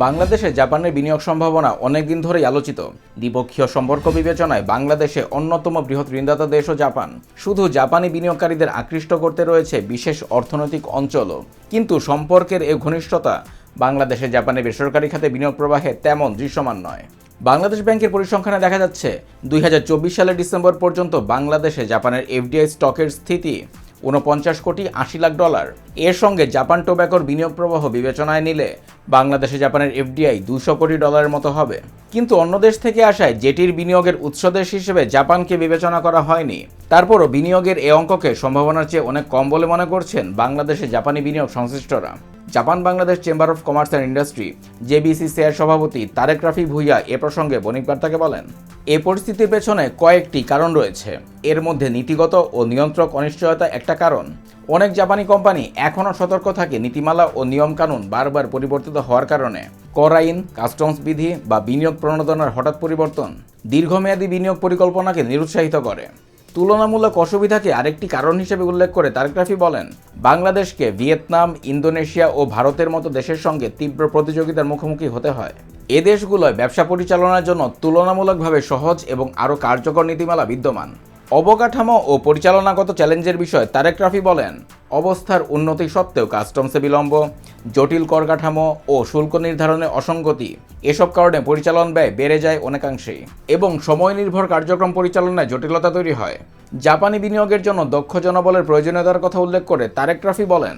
বাংলাদেশে জাপানের বিনিয়োগ সম্ভাবনা অনেকদিন ধরেই আলোচিত। দ্বিপক্ষীয় সম্পর্ক বিবেচনায় বাংলাদেশে অন্যতম বৃহৎ ঋণদাতা দেশও জাপান। শুধু জাপানি বিনিয়োগকারীদের আকৃষ্ট করতে রয়েছে বিশেষ অর্থনৈতিক অঞ্চলও। কিন্তু সম্পর্কের এ ঘনিষ্ঠতা বাংলাদেশে জাপানের বেসরকারি খাতে বিনিয়োগ প্রবাহে তেমন দৃশ্যমান নয়। বাংলাদেশ ব্যাংকের পরিসংখ্যানে দেখা যাচ্ছে, দুই হাজার চব্বিশ সালের ডিসেম্বর পর্যন্ত বাংলাদেশে জাপানের এফডিআই স্টকের স্থিতি উনপঞ্চাশ কোটি আশি লাখ ডলার। এর সঙ্গে জাপান টোব্যাকোর বিনিয়োগ প্রবাহ বিবেচনায় নিলে বাংলাদেশে জাপানের এফডিআই দুশো কোটি ডলারের মতো হবে। কিন্তু অন্য দেশ থেকে আসায় জেটির বিনিয়োগের উৎস দেশ হিসেবে জাপানকে বিবেচনা করা হয়নি। তারপরও বিনিয়োগের এ অঙ্ককে সম্ভাবনার চেয়ে অনেক কম বলে মনে করছেন বাংলাদেশে জাপানি বিনিয়োগ সংশ্লিষ্টরা। Japan Bangladesh chamber of commerce and industry JBCCR সভাপতি তারেক রাফি ভুইয়া এ প্রসঙ্গে বণিক বার্তাকে বলেন এ পরিস্থিতির পেছনে কয়েকটি কারণ রয়েছে। এর মধ্যে নীতিগত ও নিয়ন্ত্রক অনিশ্চয়তা একটা কারণ। অনেক জাপানি কোম্পানি এখনও সতর্ক থাকে নীতিমালা ও নিয়মকানুন বারবার পরিবর্তিত হওয়ার কারণে। কর আইন কাস্টমস বিধি বা বিনিয়োগ প্রণোদনার হঠাৎ পরিবর্তন দীর্ঘমেয়াদী বিনিয়োগ পরিকল্পনাকে নিরুৎসাহিত করে। তুলনামূলক অসুবিধাকে আরেকটি কারণ হিসেবে উল্লেখ করে তারেক বলেন, বাংলাদেশকে ভিয়েতনাম, ইন্দোনেশিয়া ও ভারতের মতো দেশের সঙ্গে তীব্র প্রতিযোগিতার মুখোমুখি হতে হয়। এ দেশগুলোয় ব্যবসা পরিচালনার জন্য তুলনামূলকভাবে সহজ এবং আরও কার্যকর নীতিমালা বিদ্যমান। অবকাঠামো ও পরিচালনাগত চ্যালেঞ্জের বিষয়ে তারেক রাফি বলেন, অবস্থার উন্নতি সত্ত্বেও কাস্টমসে বিলম্ব, জটিল কর কাঠামো ও শুল্ক নির্ধারণে অসঙ্গতি, এসব কারণে পরিচালন ব্যয় বেড়ে যায় অনেকাংশেই এবং সময় নির্ভর কার্যক্রম পরিচালনায় জটিলতা তৈরি হয়। জাপানি বিনিয়োগের জন্য দক্ষ জনবলের প্রয়োজনীয়তার কথা উল্লেখ করে তারেক রাফি বলেন,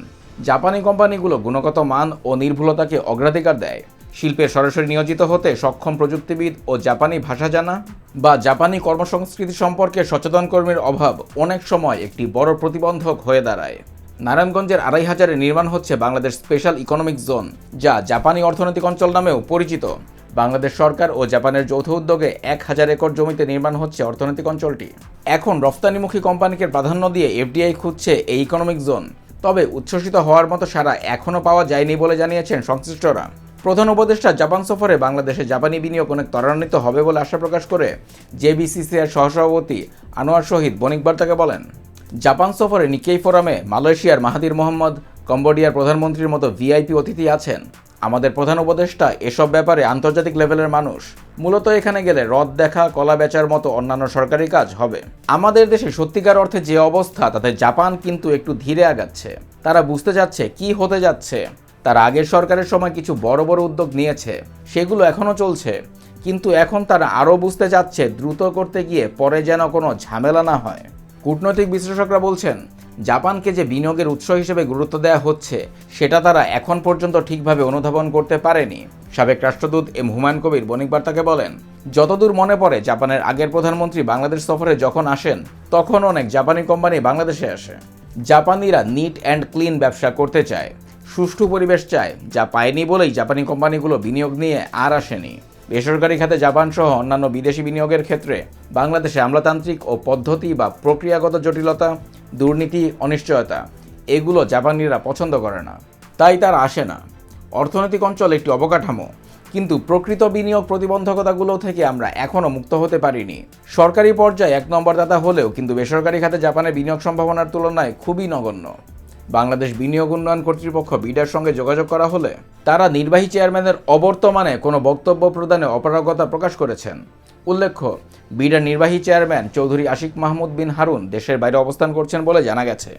জাপানি কোম্পানিগুলো গুণগত মান ও নির্ভুলতাকে অগ্রাধিকার দেয়। শিল্পে সরাসরি নিয়োজিত হতে সক্ষম প্রযুক্তিবিদ ও জাপানি ভাষা জানা বা জাপানি কর্মসংস্কৃতি সম্পর্কে সচেতন কর্মীর অভাব অনেক সময় একটি বড় প্রতিবন্ধক হয়ে দাঁড়ায়। নারায়ণগঞ্জের আড়াই হাজারে নির্মাণ হচ্ছে বাংলাদেশ স্পেশাল ইকোনমিক জোন, যা জাপানি অর্থনৈতিক অঞ্চল নামেও পরিচিত। বাংলাদেশ সরকার ও জাপানের যৌথ উদ্যোগে এক হাজার একর জমিতে নির্মাণ হচ্ছে অর্থনৈতিক অঞ্চলটি। এখন রফতানিমুখী কোম্পানিকে প্রাধান্য দিয়ে এফডিআই খুঁজছে এই ইকোনমিক জোন। তবে উচ্ছ্বসিত হওয়ার মতো সারা এখনও পাওয়া যায়নি বলে জানিয়েছেন সংশ্লিষ্টরা। প্রধান উপদেষ্টা জাপান সফরে বাংলাদেশে জাপানি বিনিয়োগ অনেক ত্বরান্বিত হবে বলে আশা প্রকাশ করে জেবিসিসিআর সহসভাপতি আনোয়ার শহীদ বণিক বার্তাকে বলেন, জাপান সফরে নিকেই ফোরামে মালয়েশিয়ার মাহাদির মোহাম্মদ, কম্বোডিয়ার প্রধানমন্ত্রীর মতো ভিআইপি অতিথি আছেন। আমাদের প্রধান উপদেষ্টা এসব ব্যাপারে আন্তর্জাতিক লেভেলের মানুষ। মূলত এখানে গেলে রদ দেখা, কলা বেচার মতো অন্যান্য সরকারি কাজ হবে। আমাদের দেশে সত্যিকার অর্থে যে অবস্থা, তাতে জাপান কিন্তু একটু ধীরে আগাচ্ছে। তারা বুঝতে যাচ্ছে কি হতে যাচ্ছে। তার আগের সরকারের সময় কিছু বড় বড় উদ্যোগ নিয়েছে, সেগুলো এখনও চলছে। কিন্তু এখন তারা আরও বুঝতে যাচ্ছে দ্রুত করতে গিয়ে পরে যেন কোনো ঝামেলা না হয়। কূটনৈতিক বিশ্লেষকরা বলছেন, জাপানকে যে বিনিয়োগের উৎস হিসেবে গুরুত্ব দেওয়া হচ্ছে, সেটা তারা এখন পর্যন্ত ঠিকভাবে অনুধাবন করতে পারেনি। সাবেক রাষ্ট্রদূত এম হুমায়ুন কবির বণিক বার্তাকে বলেন, যতদূর মনে পড়ে, জাপানের আগের প্রধানমন্ত্রী বাংলাদেশ সফরে যখন আসেন, তখন অনেক জাপানি কোম্পানি বাংলাদেশে আসে। জাপানিরা নিট অ্যান্ড ক্লিন ব্যবসা করতে চায়। সুষ্ঠু পরিবেশ চায়, যা পায়নি বলেই জাপানি কোম্পানিগুলো বিনিয়োগ নিয়ে আর আসেনি। বেসরকারি খাতে জাপান সহ অন্যান্য বিদেশি বিনিয়োগের ক্ষেত্রে বাংলাদেশে আমলাতান্ত্রিক ও পদ্ধতি বা প্রক্রিয়াগত জটিলতা, দুর্নীতি, অনিশ্চয়তা, এগুলো জাপানিরা পছন্দ করে না। তাই তার আসে না। অর্থনৈতিক অঞ্চল একটি অবকাঠামো, কিন্তু প্রকৃত বিনিয়োগ প্রতিবন্ধকতাগুলো থেকে আমরা এখনও মুক্ত হতে পারিনি। সরকারি পর্যায়ে এক নম্বর দাতা হলেও কিন্তু বেসরকারি খাতে জাপানের বিনিয়োগ সম্ভাবনার তুলনায় খুবই নগণ্য। বাংলাদেশ বিনিয়োগ উন্নয়ন কর্তৃপক্ষ বিডার সঙ্গে যোগাযোগ করা হলে তারা নির্বাহী চেয়ারম্যানের অবর্তমানে কোনো বক্তব্য প্রদানে অপারগতা প্রকাশ করেছেন। উল্লেখ্য, বিডার নির্বাহী চেয়ারম্যান চৌধুরী আশিক মাহমুদ বিন হারুন দেশের বাইরে অবস্থান করছেন বলে জানা গেছে।